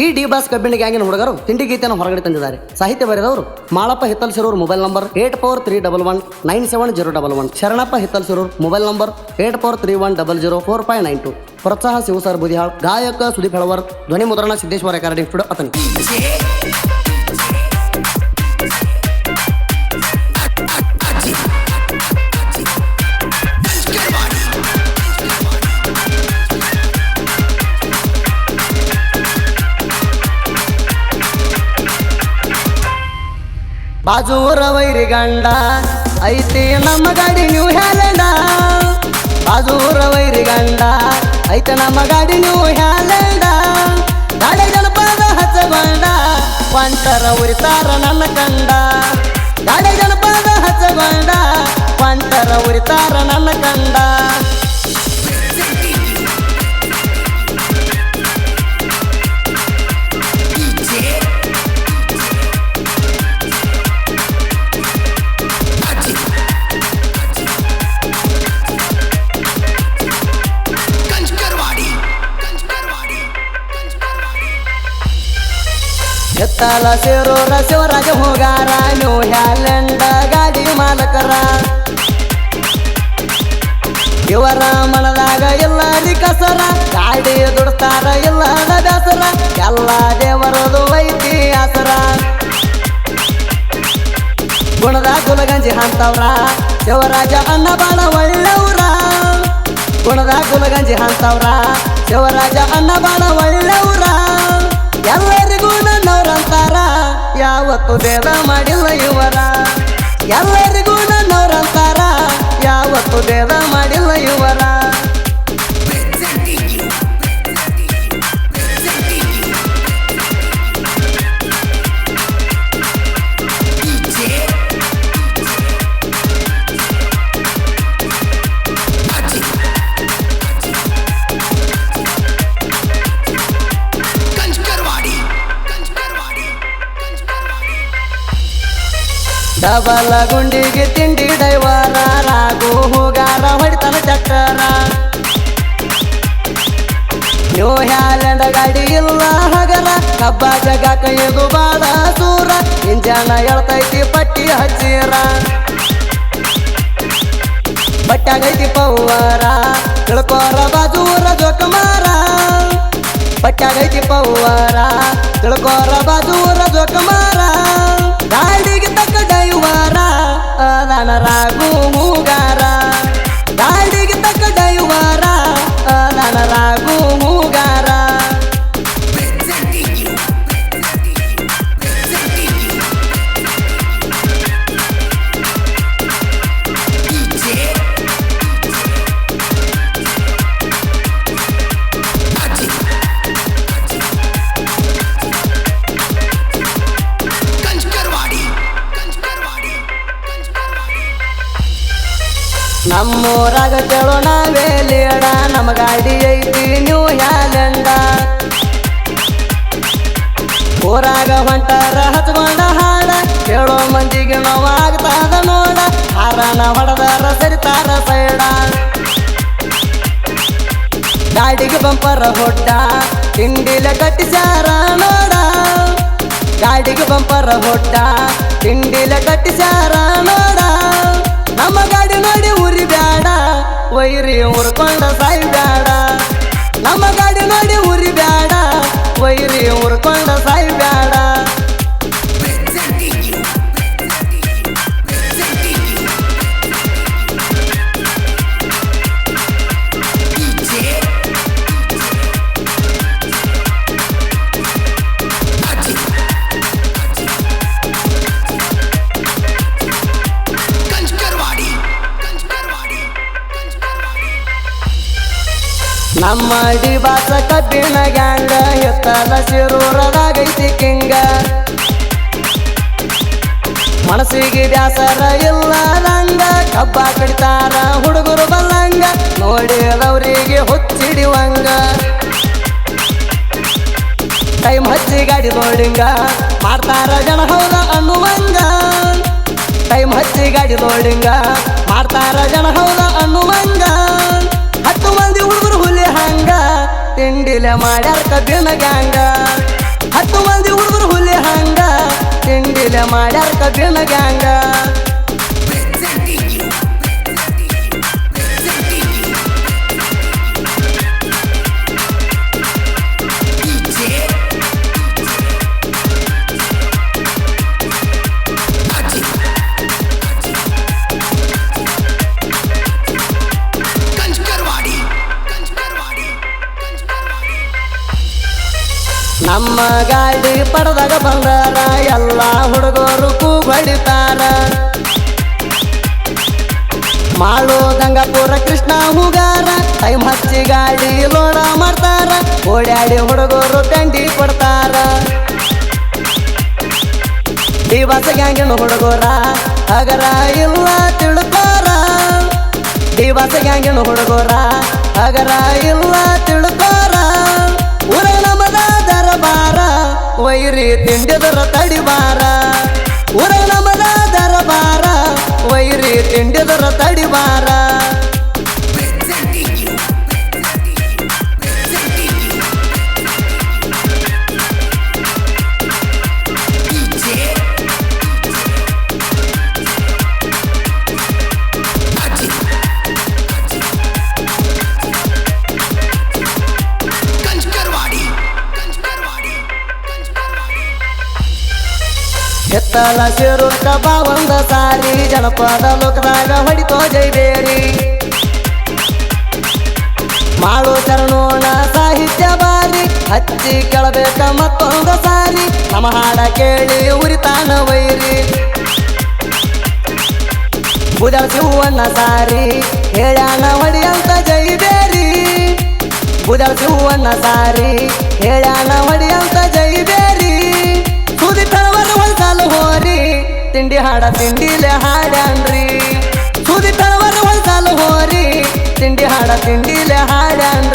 ಈ D boss ಕಬ್ಬಿಣ ಗ್ಯಾಂಗಿನ ಹುಡುಗರು ತಿಂಡಿ ಗೀತೆಯನ್ನು ಹೊರಗಡೆ ತಂದಿದ್ದಾರೆ. ಸಾಹಿತ್ಯ ಬರೆದವರು Malappa Hittal Sirur mobile number eight four three double one nine seven zero double one, Sharanappa Hittal mobile number eight four three one double zero four five nine two. ಪ್ರೋತ್ಸಾಹ ಶಿವಸರ್ ಬುದಿಹಾಳ್, ಗಾಯಕ ಸುದೀಪ್ ಹೆಳವರ್, ಧ್ವನಿ ಮುದ್ರಣ ಸಿದ್ದೇಶ್ವರ ರೆಕಾರ್ಡಿಂಗ್ ಸ್ಟುಡಿಯೋ ಅತನಿ. ಬಾಜೂರ ವೈರಿ ಗಂಡ, ಐತಿ ನಮ್ಮ ಗಾಡಿ ನೀವು ಹ್ಯಾಲೆಂಡ ಬಾಜೂರ ವೈರಿ ಗಂಡ, ಐತೆ ನಮ್ಮ ಗಾಡಿ ನೀವು ಹ್ಯಾಲೆಂಡ ಗಾಡಿ ಜನಪದ ಹಚ್ಚಗೊಂಡ ಪಂಟರ ಉರಿತಾರ ನನ್ನ ಕಂಡ. ಗಾಡಿ ಜನಪದ ಹಚ್ಚಗೊಂಡ ಪಂಟರ ಉರಿತಾರ ನನ್ನ ಕಂಡ. ಎತ್ತಲ ಸೇರೋರ ಶಿವರಾಜ ಹೋಗಾರ ನ್ಯೂ ಹ್ಯಾಲೆಂಡ ಗಾಡಿ ಮಾಲಕರ. ಇವರ ಮನದಾಗ ಎಲ್ಲಾರಿ ಕಸರ ಗಾಡಿ ದುಡ್ತಾರ ಎಲ್ಲ ಬೇಸರ ಎಲ್ಲ ದೇವರದು ಐತಿ ಆಸರ ಗುಣದ ಗುಲಗಂಜಿ ಹಂತವ್ರ, ಶಿವರಾಜ ಅನ್ನ ಬಾಳ ಒಳ್ಳೆವ್ರ. ಗುಣದ ಗುಲಗಂಜಿ ಹಂತವ್ರ, ಶಿವರಾಜ ಅನ್ನ ಬಾಳ ಒಳ್ಳೆವ್ರ. ಎಲ್ಲರಿಗೂ ನನ್ನವ್ರಂತಾರ ಯಾವತ್ತು ಭೇದ ಮಾಡಿಲ್ಲ ಇವರ. ಎಲ್ಲರಿಗೂ ನನ್ನವ್ರಂತಾರ ಯಾವತ್ತು ಭೇದ ಮಾಡಿಲ್ಲ ಡಬಲ ಗುಂಡಿಗೆ ತಿಂಡಿ ಡೈವರ ರಾಗು ಹೂಗಾರ ಹೊಡಿತಾನ ಚಕ್ಕರ ನ್ಯೂ ಹ್ಯಾಲೆಂಡ್ ಗಾಡಿ ಇಲ್ಲ ಹಗರ, ಕಬ್ಬ ಜಗ ಕೈದು ಬಾಳ ಸೂರ ಇಂಜನ ಎಳ್ತೈತಿ ಪಟ್ಟಿ ಹಚ್ಚಿರ ಪಟ್ಟಾಗೈತಿ ಪೌವರ ತಿಳ್ಕೋರ ಬಾಜೂರ ಜೋಕಮಾರ. ಪಟ್ಟಾಗೈತಿ ಪೌವರ ತಿಳ್ಕೋರ ಬಾಜೂರ ಜೋಕಮಾರ. ನಮ್ಮೂರಾಗ ಕೇಳೋ ನಾವೇ ಲೀಡ ನಮ್ಮ ಗಾಡಿ ಐತಿ, ನೀವು ಹ್ಯಾಲೆಂಡ ಊರಾಗ ಹೊಂಟಾರ ಹಚ್ಕೊಂಡ ಹಾಡ, ಕೇಳೋ ಮಂದಿಗೆ ನೋವಾಗ್ತಾದ ನೋಡ, ಹಾರನ ಹೊಡೆದಾರ ಸರಿತಾರ ಸೈಡ. ಗಾಡಿಗೆ ಬಂಪರ ಹೊಡ್ಡ, ತಿಂಡಿಲೆ ಕಟ್ಟಿಸ್ಯಾರ ನೋಡ. ಗಾಡಿಗೆ ಬಂಪರ ಹೊಡ್ಡ, ತಿಂಡಿಲೆ ಕಟ್ಟಿಸ್ಯಾರ ನೋಡ. ನಮ್ಮ ಗಾಡಿ ನೋಡಿ ಉರಿ ಬೇಡ ವೈರಿ ಉರ್ಕೊಂಡ ಸಾಯಿ ಬೇಡ ನಮ್ಮ ಗಾಡಿ ನೋಡಿ ಉರಿ ಬೇಡ ವೈರಿ ಉರ್ಕೊಂಡ ಸಾಯಿ ಬ್ಯಾಡ. ನಮ್ಮ ಡಿಬಾಸ ಕಬ್ಬಿಣ ಗ್ಯಾಂಗ ಎತ್ತದ ಶಿರೂರದಾಗೈತಿ ಕಿಂಗ. ಮನಸ್ಸಿಗೆ ಬ್ಯಾಸರ ಇಲ್ಲ ನಂಗ ಕಬ್ಬ ಕಡಿತಾರ ಹುಡುಗರು ಬಲ್ಲಂಗ ನೋಡಿದವರಿಗೆ ಹುಚ್ಚಿಡಿವಂಗ. ಟೈಮ್ ಹಚ್ಚಿ ಗಾಡಿ ನೋಡಿಂಗ, ಮಾಡ್ತಾರ ಜನ ಹೌದ ಅನ್ನುವಂಗ. ಟೈಮ್ ಹಚ್ಚಿ ಗಾಡಿ ನೋಡಿಂಗ, ಮಾಡ್ತಾರ ಜನ ಹೌದ ಅನ್ನುವಂಗ. ಹತ್ತು ಮಂದಿ ಹುಡುಗರು ಹುಲಿ ಹಂಗ. ತಿಂಡಿಲ ಮಾಡ್ಯಾರ ಕಬ್ಬಿನ ಗ್ಯಾಂಗ. ಮಂದಿ ಹುಡುಗರು ಹುಲಿ ಹಂಗ. ತಿಂಡಿಲ ಮಾಡ್ಯಾರ ಕಬ್ಬಿನ ಗ್ಯಾಂಗ. ನಮ್ಮ ಗಾಡಿ ಪಡೆದಾಗ ಬಂದಾರ. ಎಲ್ಲ ಹುಡುಗರು ಕೂಗೊಳಿತಾರ ಮಾಡೋದಂಗ ಗಂಗಾಪುರ ಕೃಷ್ಣ ಹುಗಾರ. ಕೈ ಹಚ್ಚಿ ಗಾಡಿ ಲೋಡ ಮಾಡ್ತಾರ. ಓಡಾಡಿ ಹುಡುಗರು ತಂಡಿ ಕೊಡ್ತಾರ. ದಿವಸ ಗ್ಯಾಂಗಿನ ಹುಡುಗರ ಹಗರ ಇಲ್ಲ ತಿಳ್ತಾರ. ದಿವಸ ಗ್ಯಾಂಗಿನ ಹುಡುಗರ ಹಗರ ಇಲ್ಲ ತಿಳ್ತಾರ. ವೈರಿ ತಿಂಡಿದರ ತಡಿಬಾರ ಊರ ನಮದ ದರಬಾರ ವೈರಿ ತಿಂಡಿದರ ತಡಿಬಾರ ಎತ್ತಲ ಶಿರುತ್ತ ಒಂದ ಸಾರಿ. ಜನಪದ ಲೋಕದಾಗ ಹೊಡಿತೋ ಜೈಬೇರಿ ಮಾಡು ಚರಣೋಣ ಸಾಹಿತ್ಯ ಬಾರಿ. ಹಚ್ಚಿ ಕೇಳಬೇಕ ಮತ್ತೊಂದು ಸಾರಿ. ನಮ್ಮ ಹಾಡ ಕೇಳಿ ಉರಿತಾನ ವೈರಿ. ಬುಧ ಶಿವಣ್ಣ ಸಾರಿ. ಹೇಳ್ಯಾನ ಹೊಡಿಯಂತ ಜೈಬೇರಿ ಬುಧ ಶಿವಣ್ಣ ಸಾರಿ. ಹೇಳ್ಯಾನ ಹೊಡಿಯಂತ ಜೈಬೇರಿ ಸುದಿ ಹೊಲ್ಸಾಲು ಹೋರಿ ತಿಂಡಿ ಹಾಡ ತಿಂಡಿಲೆ ಹಾಡ್ಯಾನ್ರಿ. ಸುದಿ ತಳವರ ಹೊಲ್ಸಾಲು ಹೋರಿ ತಿಂಡಿ ಹಾಡ ತಿಂಡಿಲೆ ಹಾಡ್ಯಾನ್ರಿ.